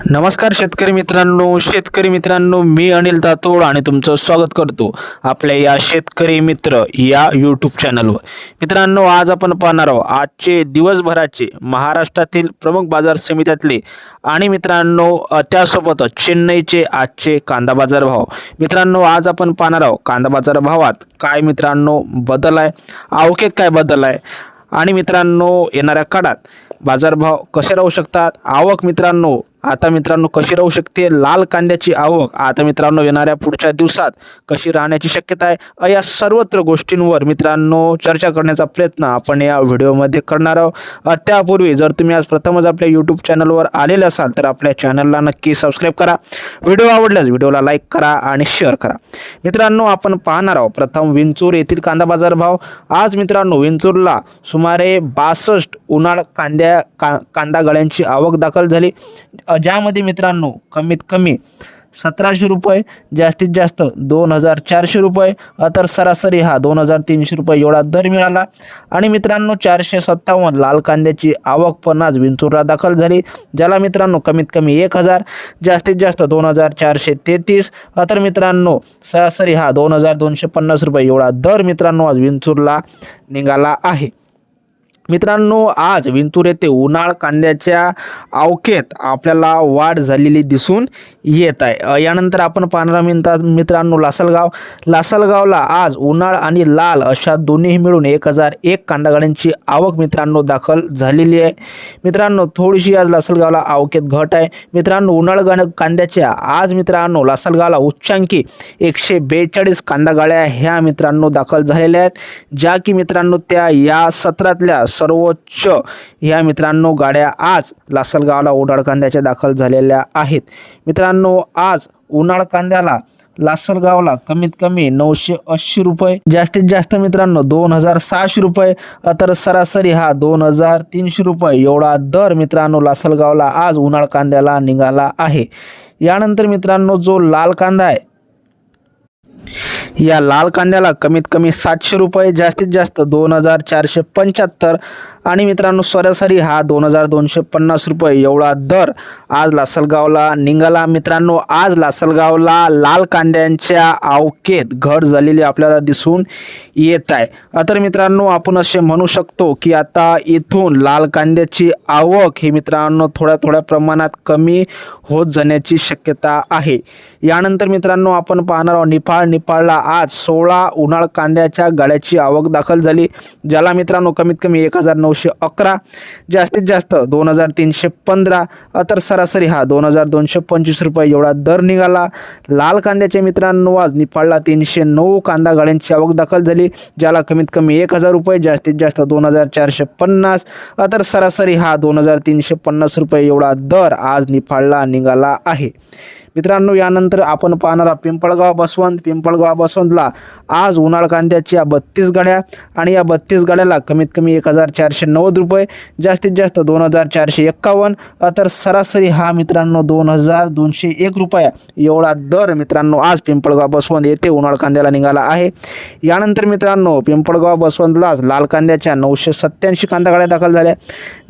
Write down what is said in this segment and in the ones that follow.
नमस्कार शेतकरी मित्रांनो शेतकरी मित्रांनो मी अनिल तातोड आणि तुमचं स्वागत करतो आपल्या या शेतकरी मित्र या यूट्यूब चॅनलवर मित्रांनो आज आपण पाहणार आहोत आजचे दिवसभराचे महाराष्ट्रातील प्रमुख बाजार समित्यातले आणि मित्रांनो त्यासोबतच चेन्नईचे आजचे कांदा बाजार भाव. मित्रांनो आज आपण पाहणार आहोत कांदा बाजार भावात काय मित्रांनो बदल आहे आवकेत काय बदल आहे आणि मित्रांनो येणाऱ्या काळात बाजारभाव कसे राहू शकतात? आवक मित्रांनो आता मित्रांनो कशी राहू शकते? लाल कांद्याची आवक. आता मित्रांनो येणाऱ्या पुढच्या दिवसात कशी राहण्याची शक्यता आहे? या सर्वत्र गोष्टींवर मित्रांनो चर्चा करण्याचा प्रयत्न आपण या व्हिडिओमध्ये करणार आहोत. त्यापूर्वी जर तुम्ही आज प्रथमच आपल्या यूट्यूब चॅनलवर आलेले असाल तर आपल्या चॅनलला नक्की सबस्क्राईब करा. व्हिडिओ आवडल्यास व्हिडिओला लाईक करा आणि शेअर करा. मित्रांनो आपण पाहणार आहोत प्रथम विंचूर येथील कांदा बाजार भाव. आज मित्रांनो विंचूरला सुमारे बासष्ट उन्हाळ कांद्या का कांदा गळ्यांची आवक दाखल झाली. ज्यामध्ये मित्रांनो कमीत कमी सतराशे रुपये जास्तीत जास्त दोन हजार चारशे रुपये तर सरासरी हा दोन हजार तीनशे रुपये एवढा दर मिळाला. आणि मित्रांनो चारशे सत्तावन्न लाल कांद्याची आवक पण आज विंचूरला दाखल झाली ज्याला मित्रांनो कमीत कमी एक हजार जास्तीत जास्त दोन हजार चारशे तेहतीस तर मित्रांनो सरासरी हा दोन हजार दोनशे पन्नास रुपये एवढा दर मित्रांनो आज विंचूरला निघाला आहे. मित्रांनो आज विंतूर येथे उन्हाळ कांद्याच्या अवकेत आपल्याला वाढ झालेली दिसून येत आहे. यानंतर आपण पाहणारा मिनतात मित्रांनो लासलगाव. लासलगावला आज उन्हाळ आणि लाल अशा दोन्ही मिळून एक हजार एक कांदा गाड्यांची आवक मित्रांनो दाखल झालेली आहे. मित्रांनो थोडीशी आज लासलगावला अवकेत घट आहे. मित्रांनो उन्हाळ गाण कांद्याच्या आज मित्रांनो लासलगावला उच्चांकी एकशे बेचाळीस कांदा गाड्या ह्या मित्रांनो दाखल झालेल्या आहेत. ज्या की मित्रांनो त्या या सत्रातल्या सर्वोच्च. ह्या मित्रांनो गाड्या आज लासलगावला उन्हाळ कांद्याच्या दाखल झालेल्या आहेत. मित्रांनो आज उन्हाळ कांद्याला लासलगावला कमीत कमी नऊशे ऐंशी रुपये जास्तीत जास्त मित्रांनो दोन हजार सहाशे रुपये. तर सरासरी हा दोन हजार तीनशे रुपये एवढा दर मित्रांनो लासलगावला आज उन्हाळ कांद्याला निघाला आहे. यानंतर मित्रांनो जो लाल कांदा आहे या लाल कांद्याला कमीत कमी सातशे रुपये जास्तीत जास्त दोन हजार चारशे पंच्याहत्तर आणि मित्रांनो सरासरी हा दोन हजार दोनशे पन्नास रुपये एवढा दर आज लासलगावला निघाला. मित्रांनो आज लासलगावला लाल कांद्यांच्या आवकेत घट झालेली आपल्याला दिसून येत आहे. तर मित्रांनो आपण असे म्हणू शकतो की आता इथून लाल कांद्याची आवक ही मित्रांनो थोड्या थोड्या प्रमाणात कमी होत जाण्याची शक्यता आहे. यानंतर मित्रांनो आपण पाहणार आहोत निफाळ निफाळला आज सोळा उन्हाळ कांद्याच्या गाड्याची आवक दाखल झाली ज्याला मित्रांनो कमीत कमी एक हजार नऊशे अकरा. जास्तीत जास्त दोन हजार तीनशे पंधरा. तर सरासरी हा दोन हजार दोनशे पंचवीस रुपये एवढा दर निघाला. लाल कांद्याच्या मित्रांनो आज निफाळला तीनशे नऊ. कांदा गाड्यांची आवक दाखल झाली ज्याला कमीत कमी एक हजार रुपये जास्तीत जास्त दोन हजार चारशे पन्नास. तर सरासरी हा दोन हजार तीनशे पन्नास रुपये एवढा दर आज निफाळला निघाला आहे. मित्रांनो यानंतर आपण पाहणार आहोत पिंपळगाव बसवंत. पिंपळगाव बसवंतला आज उन्हाळ कांद्याच्या बत्तीस गाड्या आणि या बत्तीस गाड्याला कमीत कमी एक हजार चारशे नव्वद रुपये जास्तीत जास्त दोन हजार चारशे एक्कावन्न. तर सरासरी हा मित्रांनो दोन हजार दोनशे एक रुपया एवढा दर मित्रांनो आज पिंपळगाव बसवंत येथे उन्हाळ कांद्याला निघाला आहे. यानंतर मित्रांनो पिंपळगाव बसवंतला आज लाल कांद्याच्या नऊशे सत्त्याऐंशी कांदा गाड्या दाखल झाल्या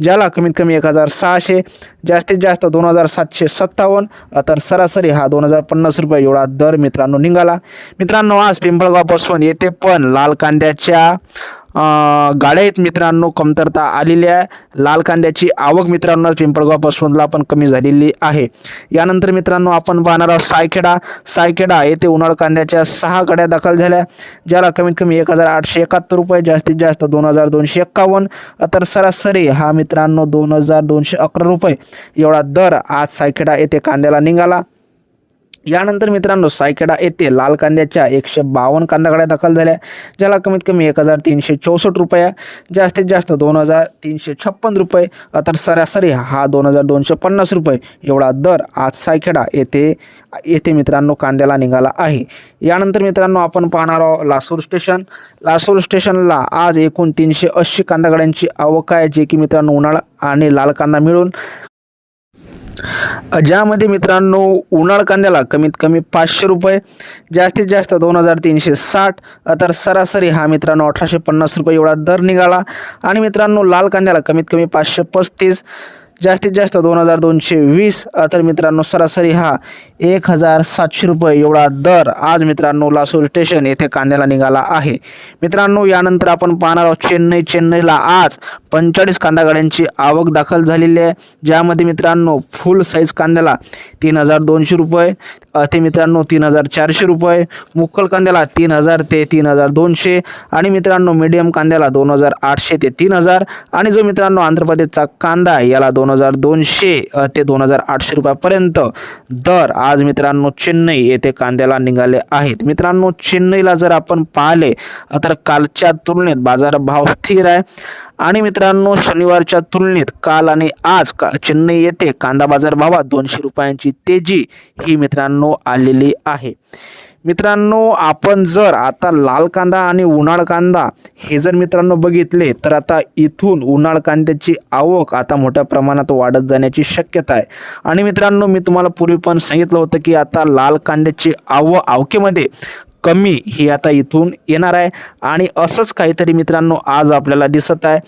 ज्याला कमीत कमी एक हजार सहाशे जास्तीत जास्त दोन हजार सातशे सत्तावन्न. तर सरासरी हा दोन हजार पन्नास रुपये एवढा दर मित्रांनो निघाला. मित्रांनो आज पिंपळगावपासून येथे पण लाल कांद्याच्या गाड्या आहेत मित्रांनो कमतरता आलेली आहे. लाल कांद्याची आवक मित्रांनो पिंपळगावपासूनला पण कमी झालेली आहे. यानंतर मित्रांनो आपण पाहणार आहोत सायखेडा. सायखेडा येथे उन्हाळ कांद्याच्या सहा गाड्या दाखल झाल्या. ज्याला कमीत कमी एक हजार आठशे एकाहत्तर रुपये जास्तीत जास्त दोन हजार दोनशे एक्कावन्न तर सरासरी हा मित्रांनो दोन हजार दोनशे अकरा रुपये एवढा दर आज सायखेडा येथे कांद्याला निघाला. यानंतर मित्रांनो सायखेडा येथे लाल कांद्याच्या एकशे बावन्न कांदागाड्या दाखल झाल्या ज्याला कमीत कमी एक हजार तीनशे चौसष्ट रुपये जास्तीत जास्त दोन हजार तीनशे छप्पन रुपये तर सरासरी हा दोन हजार दोनशे पन्नास रुपये एवढा दर आज सायखेडा येथे येथे मित्रांनो कांद्याला निघाला आहे. यानंतर मित्रांनो आपण पाहणार आहोत लासूर स्टेशन. लासूर स्टेशनला आज एकूण तीनशे ऐंशी कांदागाड्यांची आवक आहे जे की मित्रांनो उन्हाळा आणि लाल कांदा मिळून ज्यामध्ये मित्रांनो उन्हाळ कांद्याला कमीत कमी पाचशे रुपये जास्तीत जास्त दोन हजार तीनशे साठ तर सरासरी हा मित्रांनो अठराशे पन्नास रुपये एवढा दर निघाला. आणि मित्रांनो लाल कांद्याला कमीत कमी पाचशे पस्तीस जास्तीत जास्त दोन हजार दोनशे वीस तर मित्रांनो सरासरी हा एक हजार सातशे रुपये एवढा दर आज मित्रांनो लासूर स्टेशन येथे कांद्याला निघाला आहे. मित्रांनो यानंतर आपण पाहणार आहोत चेन्नई चेन्नईला आज पंचेचाळीस कांदा गाड्यांची आवक दाखल झालेली आहे. ज्यामध्ये मित्रांनो फुल साईज कांद्याला तीन हजार दोनशे रुपये ते मित्रांनो तीन हजार चारशे रुपये मुक्कल कांद्याला तीन हजार ते तीन हजार दोनशे आणि मित्रांनो मीडियम कांद्याला दोन हजार आठशे ते तीन हजार आणि जो मित्रांनो आंध्र प्रदेशचा कांदा आहे, याला दोन हजार दोनशे ते दोन हजार आठशे रुपयापर्यंत दर आज मित्रांनो चेन्नई येथे कांद्याला निघाले आहेत. मित्रांनो चेन्नईला जर आपण पाहिले तर कालच्या तुलनेत बाजारभाव स्थिर आहे. आणि मित्रांनो शनिवारच्या तुलनेत काल आणि आज का चेन्नई येथे कांदा बाजार भावात दोनशे रुपयांची तेजी ही मित्रांनो आलेली आहे. मित्रांनो आपण जर आता लाल कांदा आणि उन्हाळ कांदा हे जर मित्रांनो बघितले तर आता इथून उन्हाळ कांद्याची आवक आता मोठ्या प्रमाणात वाढत जाण्याची शक्यता आहे. आणि मित्रांनो मी तुम्हाला पूर्वी पण सांगितलं होतं की आता लाल कांद्याची आव आवकेमध्ये कमी ही आता इथून येणार आहे. आणि असंच काहीतरी मित्रांनो आज आपल्याला दिसत आहे.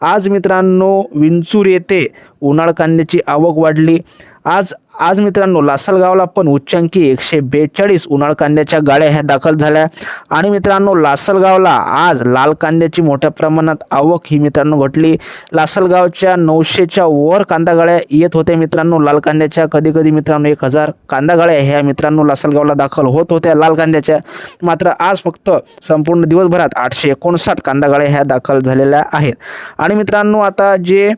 आज मित्रांनो विंचूर येथे उन्हाळ कांद्याची आवक वाढली. आज आज मित्रांनो लासलगावला पण उच्चांकी एकशे बेचाळीस उन्हाळ कांद्याच्या गाड्या ह्या दाखल झाल्या. आणि मित्रांनो लासलगावला आज लाल कांद्याची मोठ्या प्रमाणात आवक ही मित्रांनो घटली. लासलगावच्या नऊशेच्या वर कांदा गाड्या येत होत्या मित्रांनो. लाल कांद्याच्या कधी कधी मित्रांनो एक हजार कांदा गाड्या ह्या मित्रांनो लासलगावला दाखल होत होत्या लाल कांद्याच्या. मात्र आज फक्त संपूर्ण दिवसभरात आठशे एकोणसाठ कांदा गाड्या ह्या दाखल झालेल्या आहेत. आणि मित्रांनो आता जे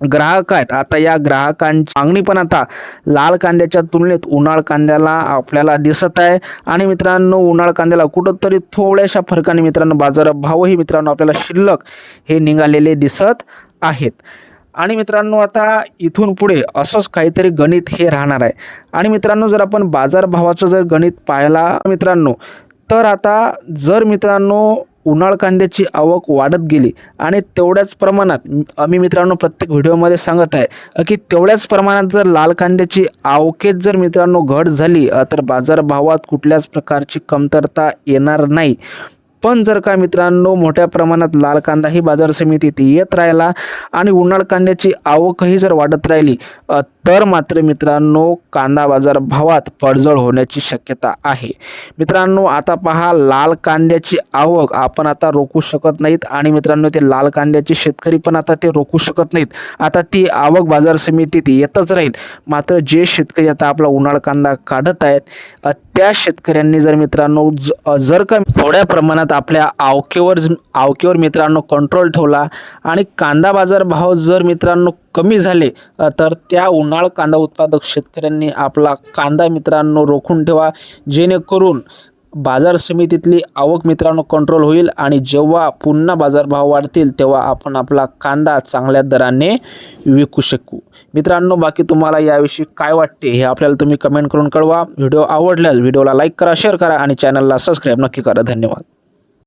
ग्राहक आहेत. आता या ग्राहकांची मागणी पण आता लाल कांद्याच्या तुलनेत उन्हाळ कांद्याला आपल्याला दिसत आहे. आणि मित्रांनो उन्हाळ कांद्याला कुठंतरी थोड्याशा फरकाने मित्रांनो बाजार भावही मित्रांनो आपल्याला शिल्लक हे निघालेले दिसत आहेत. आणि मित्रांनो आता इथून पुढे असंच काहीतरी गणित हे राहणार आहे. आणि मित्रांनो जर आपण बाजारभावाचं जर गणित पाहायला मित्रांनो तर आता जर मित्रांनो उन्हाळ कांद्याची आवक वाढत गेली आणि तेवढ्याच प्रमाणात आम्ही मित्रांनो प्रत्येक व्हिडिओमध्ये सांगत आहे की तेवढ्याच प्रमाणात जर लाल कांद्याची आवकेत जर मित्रांनो घट झाली तर बाजारभावात कुठल्याच प्रकारची कमतरता येणार नाही. पण जर का मित्रांनो मोठ्या प्रमाणात लाल कांदा ही बाजार समितीत येत राहिला आणि उन्हाळ कांद्याची आवकही जर वाढत राहिली तर मात्र मित्रांनो कांदा बाजार भावात पडझड होण्याची शक्यता आहे. मित्रांनो आता पहा लाल कांद्याची आवक आपण आता रोखू शकत नाहीत आणि मित्रांनो ते लाल कांद्याचे शेतकरी पण आता ते रोखू शकत नाहीत. आता ती आवक बाजार समितीत येतच राहील. मात्र जे शेतकरी आता आपला उन्हाळ कांदा काढत आहेत त्या शेतकऱ्यांनी जर मित्रांनो ज- जर का थोड्या प्रमाणात आपल्या आवकेवर आवकेवर मित्रांनो कंट्रोल ठेवला आणि कांदा बाजार भाव जर मित्रांनो कमी झाले तर त्या उन्हाळ कांदा उत्पादक शेतकऱ्यांनी आपला कांदा मित्रांनो रोखून ठेवा. जेणेकरून बाजार समितीतली आवक मित्रांनो कंट्रोल होईल आणि जेव्हा पुन्हा बाजारभाव वाढतील तेव्हा आपण आपला कांदा चांगल्या दराने विकू शकू. मित्रांनो बाकी तुम्हाला याविषयी काय वाटते हे आपल्याला तुम्ही कमेंट करून कळवा. व्हिडिओ आवडल्यास व्हिडिओला लाईक करा शेअर करा आणि चॅनलला सबस्क्राईब नक्की करा. धन्यवाद.